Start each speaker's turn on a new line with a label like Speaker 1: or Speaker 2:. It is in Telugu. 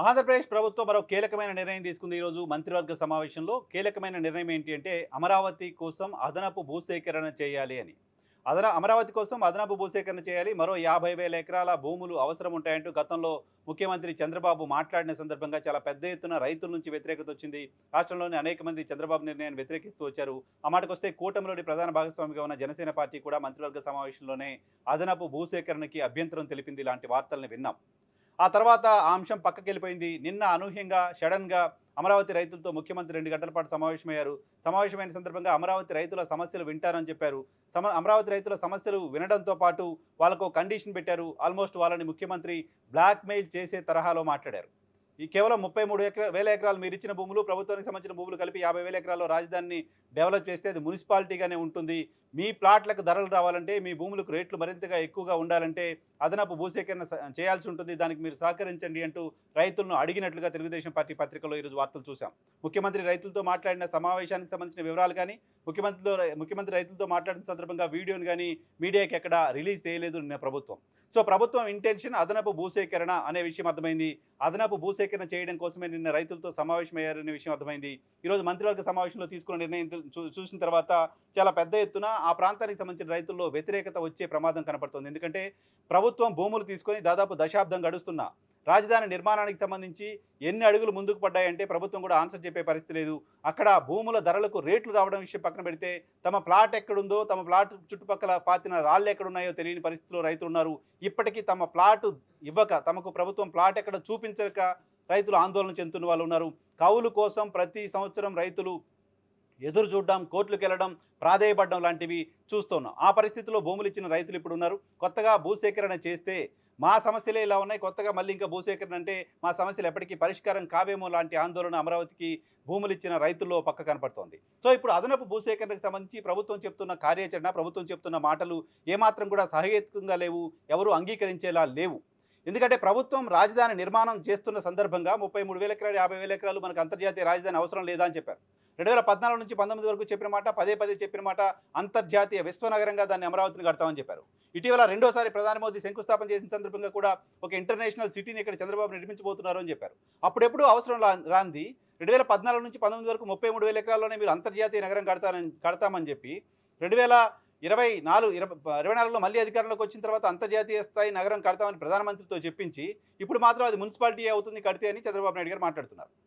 Speaker 1: ఆంధ్రప్రదేశ్ ప్రభుత్వం మరో కీలకమైన నిర్ణయం తీసుకుంది. ఈరోజు మంత్రివర్గ సమావేశంలో కీలకమైన నిర్ణయం ఏంటి అంటే అమరావతి కోసం అదనపు భూసేకరణ చేయాలి అని. అదన అమరావతి కోసం అదనపు భూసేకరణ చేయాలి. మరో యాభై వేల ఎకరాల భూములు అవసరం ఉంటాయంటూ గతంలో ముఖ్యమంత్రి చంద్రబాబు మాట్లాడిన సందర్భంగా చాలా పెద్ద ఎత్తున రైతుల నుంచి వ్యతిరేకత వచ్చింది. రాష్ట్రంలోని అనేక మంది చంద్రబాబు నిర్ణయాన్ని వ్యతిరేకిస్తూ వచ్చారు. ఆ మాటకొస్తే కూటమిలోని ప్రధాన భాగస్వామిగా ఉన్న జనసేన పార్టీ కూడా మంత్రివర్గ సమావేశంలోనే అదనపు భూసేకరణకి అభ్యంతరం తెలిపింది. ఇలాంటి వార్తల్ని విన్నాం. ఆ తర్వాత ఆ అంశం పక్కకి వెళ్ళిపోయింది నిన్న అనూహ్యంగా సడన్గా అమరావతి రైతులతో ముఖ్యమంత్రి రెండు గంటల పాటు సమావేశమయ్యారు. సమావేశమైన సందర్భంగా అమరావతి రైతుల సమస్యలు వింటారని చెప్పారు. సమ అమరావతి రైతుల సమస్యలు వినడంతో పాటు వాళ్ళకు కండిషన్ పెట్టారు. ఆల్మోస్ట్ వాళ్ళని ముఖ్యమంత్రి బ్లాక్మెయిల్ చేసే తరహాలో మాట్లాడారు. ఈ కేవలం ముప్పై మూడు ఎకరా వేల ఎకరాలు మీరు ఇచ్చిన భూములు ప్రభుత్వానికి సంబంధించిన భూములు కలిపి యాభై వేల ఎకరాల్లో రాజధానిని డెవలప్ చేస్తే అది మున్సిపాలిటీగానే ఉంటుంది. మీ ప్లాట్లకు ధరలు రావాలంటే మీ భూములకు రేట్లు మరింతగా ఎక్కువగా ఉండాలంటే అదనపు భూసేకరణ స- చేయాల్సి ఉంటుంది. దానికి మీరు సహకరించండి అంటూ రైతులను అడిగినట్లుగా తెలుగుదేశం పార్టీ పత్రికలో ఈరోజు వార్తలు చూశాం. ముఖ్యమంత్రి రైతులతో మాట్లాడిన సమావేశానికి సంబంధించిన వివరాలు కానీ ముఖ్యమంత్రితో ముఖ్యమంత్రి రైతులతో మాట్లాడిన సందర్భంగా వీడియోను కానీ మీడియాకి ఎక్కడ రిలీజ్ చేయలేదు నిన్న ప్రభుత్వం. సో ప్రభుత్వం ఇంటెన్షన్ అదనపు భూసేకరణ అనే విషయం అర్థమైంది. అదనపు భూసేకరణ చేయడం కోసమే నిన్న రైతులతో సమావేశమయ్యారనే విషయం అర్థమైంది. ఈరోజు మంత్రివర్గ సమావేశంలో తీసుకున్న నిర్ణయం చూ- చూసిన తర్వాత చాలా పెద్ద ఎత్తున ఆ ప్రాంతానికి సంబంధించిన రైతుల్లో వ్యతిరేకత వచ్చే ప్రమాదం కనపడుతుంది. ఎందుకంటే ప్రభుత్వం భూములు తీసుకొని దాదాపు దశాబ్దం గడుస్తున్నా రాజధాని నిర్మాణానికి సంబంధించి ఎన్ని అడుగులు ముందుకు పడ్డాయంటే ప్రభుత్వం కూడా ఆన్సర్ చెప్పే పరిస్థితి లేదు. అక్కడ భూముల ధరలకు రేట్లు రావడం విషయం పక్కన పెడితే తమ ప్లాట్ ఎక్కడుందో తమ ప్లాట్ చుట్టుపక్కల పాతిన రాళ్ళు ఎక్కడున్నాయో తెలియని పరిస్థితిలో రైతులు ఉన్నారు. ఇప్పటికీ తమ ప్లాట్ ఇవ్వక తమకు ప్రభుత్వం ప్లాట్ ఎక్కడ చూపించక రైతులు ఆందోళన చెందుతున్న వాళ్ళు ఉన్నారు. కౌలు కోసం ప్రతి సంవత్సరం రైతులు ఎదురు చూడడం కోర్టులకు వెళ్ళడం ప్రాధేయపడడం లాంటివి చూస్తున్నాం. ఆ పరిస్థితిలో భూములు ఇచ్చిన రైతులు ఇప్పుడు ఉన్నారు కొత్తగా భూసేకరణ చేస్తే మా సమస్యలే ఇలా ఉన్నాయి. కొత్తగా మళ్ళీ ఇంకా భూసేకరణ అంటే మా సమస్యలు ఎప్పటికీ పరిష్కారం కావేమో లాంటి ఆందోళన అమరావతికి భూములు ఇచ్చిన రైతుల్లో పక్క కనపడుతోంది. సో ఇప్పుడు అదనపు భూసేకరణకు సంబంధించి ప్రభుత్వం చెప్తున్న కార్యాచరణ ప్రభుత్వం చెప్తున్న మాటలు ఏమాత్రం కూడా సహేతుకంగా లేవు ఎవరు అంగీకరించేలా లేవు. ఎందుకంటే ప్రభుత్వం రాజధాని నిర్మాణం చేస్తున్న సందర్భంగా ముప్పై మూడు వేల ఎకరాలు యాభై వేల ఎకరాలు మనకు అంతర్జాతీయ రాజధాని అవసరం లేదా అని చెప్పారు. రెండు వేల పద్నాలుగు నుంచి పంతొమ్మిది వరకు చెప్పిన మాట పదే పదే చెప్పిన మాట అంతర్జాతీయ విశ్వనగరంగా దాన్ని అమరావతిని కడతామని చెప్పారు. ఇటీవల రెండోసారి ప్రధాని మోదీ శంకుస్థాపన చేసిన సందర్భంగా కూడా ఒక ఇంటర్నేషనల్ సిటీని ఇక్కడ చంద్రబాబు నిర్మించబోతున్నారు అని చెప్పారు. అప్పుడెప్పుడు అవసరం రాంది. రెండు వేల పద్నాలుగు నుంచి పంతొమ్మిది వరకు ముప్పై మూడు వేల ఎకరాల్లోనే మీరు అంతర్జాతీయ నగరం కడతానని కడతామని చెప్పి రెండు వేల ఇరవై నాలుగు ఇరవై ఇరవై నాలుగులో మళ్ళీ అధికారంలోకి వచ్చిన తర్వాత అంతర్జాతీయ స్థాయి నగరం కడతామని ప్రధానమంత్రితో చెప్పించి ఇప్పుడు మాత్రం అది మున్సిపాలిటీ అవుతుంది కడితే అని చంద్రబాబు నాయుడు గారు మాట్లాడుతున్నారు.